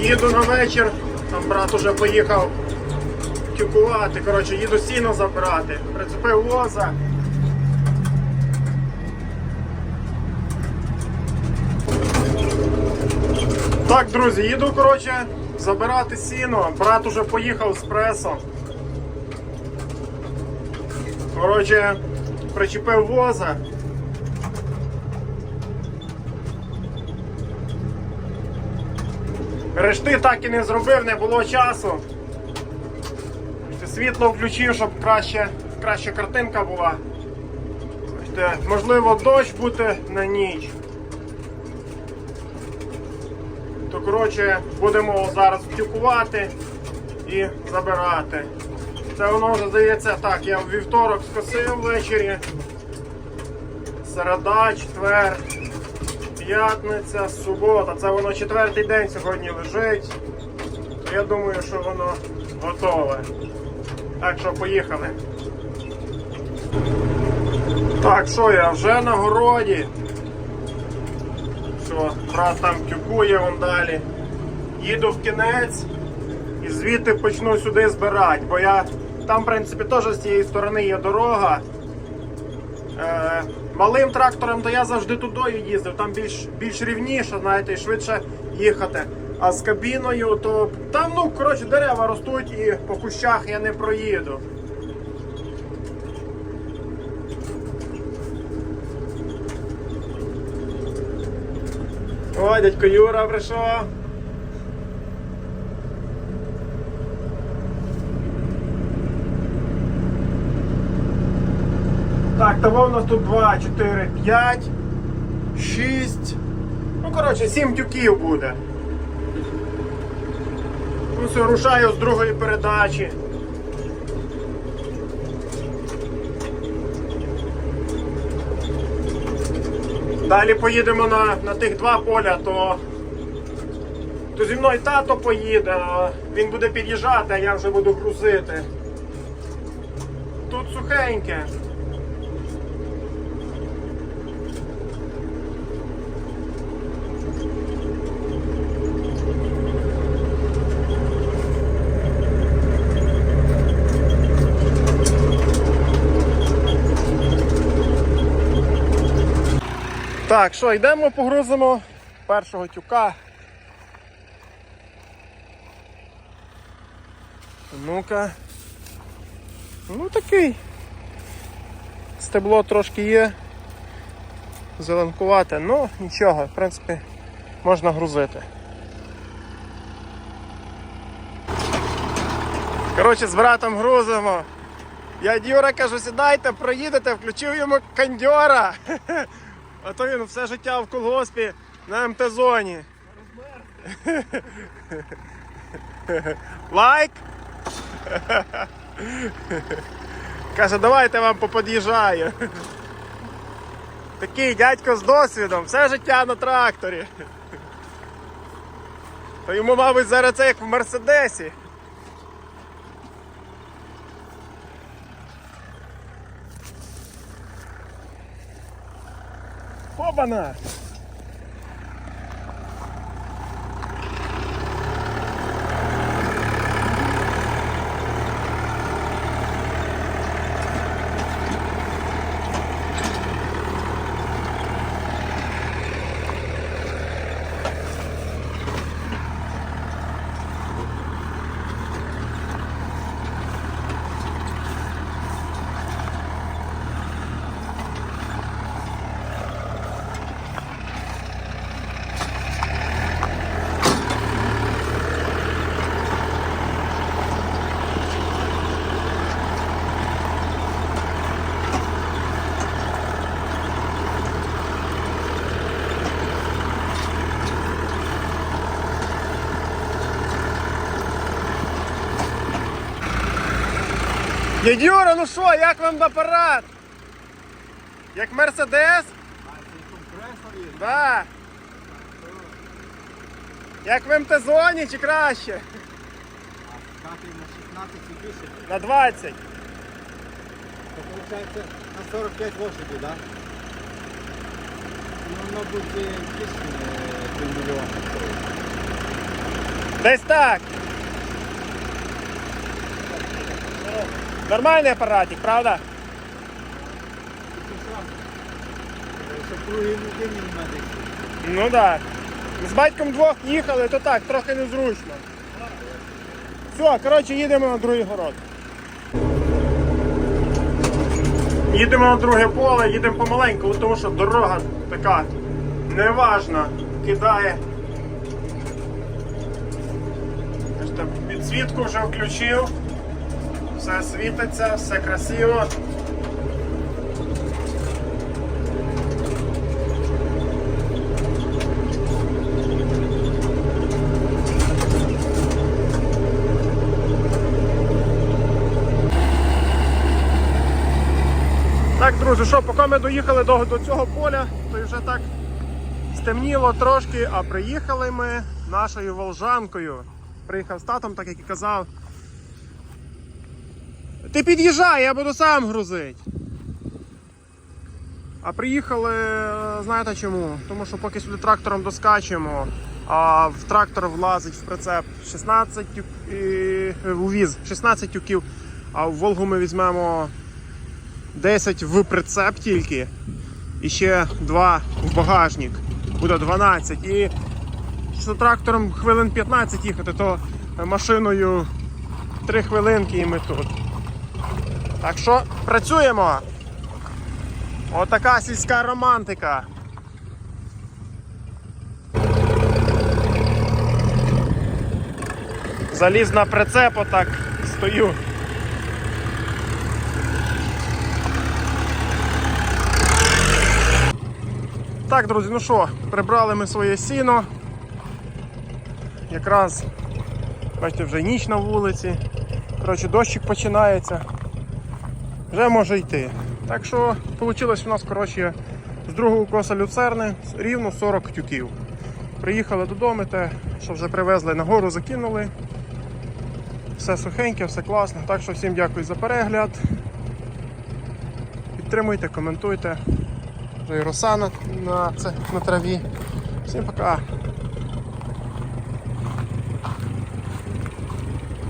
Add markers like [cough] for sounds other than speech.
Їду на вечір, там брат уже поїхав тюкувати. Коротше, їду сіно забирати. Прицепив воза. Так, друзі, їду, коротше, забирати сіно. Брат уже поїхав з пресом. Коротше, причепив воза. Решти так і не зробив, не було часу. Світло включив, щоб краще, краща картинка була. Можливо, дощ буде на ніч. То коротше будемо зараз втюкувати і забирати. Це воно вже здається так, я вівторок скосив ввечері. Середа, четвер, п'ятниця, субота. Це воно четвертий день сьогодні лежить. Я думаю, що воно готове. Так що поїхали. Так, що я вже на городі. Все, брат там тюкує вон далі. Їду в кінець і звідти почну сюди збирати, бо я там, в принципі, теж з цієї сторони є дорога. Е, малим трактором то я завжди туди їздив, там більш, більш рівніше, знаєте, і швидше їхати. А з кабіною, то там, ну, коротше, дерева ростуть і по кущах я не проїду. Ой, дядько Юра прийшов. Так, того у нас тут 2, 4, 5, 6. Ну, коротше, 7 тюків буде. Ну, все, рушаю з другої передачі. Далі поїдемо на, на тих два поля, то, то зі мною тато поїде, він буде під'їжджати, а я вже буду грузити. Тут сухеньке. Так, що, йдемо, погрузимо першого тюка. Ну-ка. Ну такий. Стебло трошки є. Зеленкувате, ну нічого, в принципі, можна грузити. Коротше, з братом грузимо. Я Юра кажу, сідайте, проїдете, включив йому кондьора. [laughs] А то він все життя в колгоспі на МТ-зоні. Лайк? Каже, давайте вам попод'їжджаю. Такий дядько з досвідом, все життя на тракторі. То йому, мабуть, зараз це як в Мерседесі. banana. Дядь Юра, ну що, як вам апарат? Як Мерседес? Да. Як в МТ-зоні чи краще? Катий на 16 і більше, На 20. то виходить на 45 лошаді, да? Ну, мабуть, більше півмільйона. Десь так. Нормальний апаратик, правда? Ну так. Да. З батьком двох їхали, то так, трохи незручно. Все, коротше, їдемо на другий город. Їдемо на друге поле, їдемо помаленьку, тому що дорога така неважна, кидає. Підсвітку вже включив. Все світиться, все красиво. Так, друзі, що, поки ми доїхали до, до цього поля, то вже так стемніло трошки, а приїхали ми нашою волжанкою. Приїхав з татом, так як і казав. Ти під'їжджай, я буду сам грузити. А приїхали, е, знаєте чому? Тому що поки сюди трактором доскачемо, а в трактор влазить в прицеп 16 тюк, і, е, у віз 16 тюків, а в Волгу ми візьмемо 10 в прицеп тільки. І ще 2 в багажник. Буде 12. І якщо трактором хвилин 15 їхати, то машиною 3 хвилинки і ми тут. Так що працюємо. Отака сільська романтика. Заліз на прицеп, отак стою. Так, друзі, ну що, прибрали ми своє сіно. Якраз, бачите, вже ніч на вулиці. Коротше, дощик починається. Вже може йти. Так що вийшло у нас коротше, з другого коса люцерни рівно 40 тюків. Приїхали додому, те, що вже привезли на гору, закинули. Все сухеньке, все класно. Так що всім дякую за перегляд. Підтримуйте, коментуйте. Вже і роса на, на, це, на траві. Всім пока.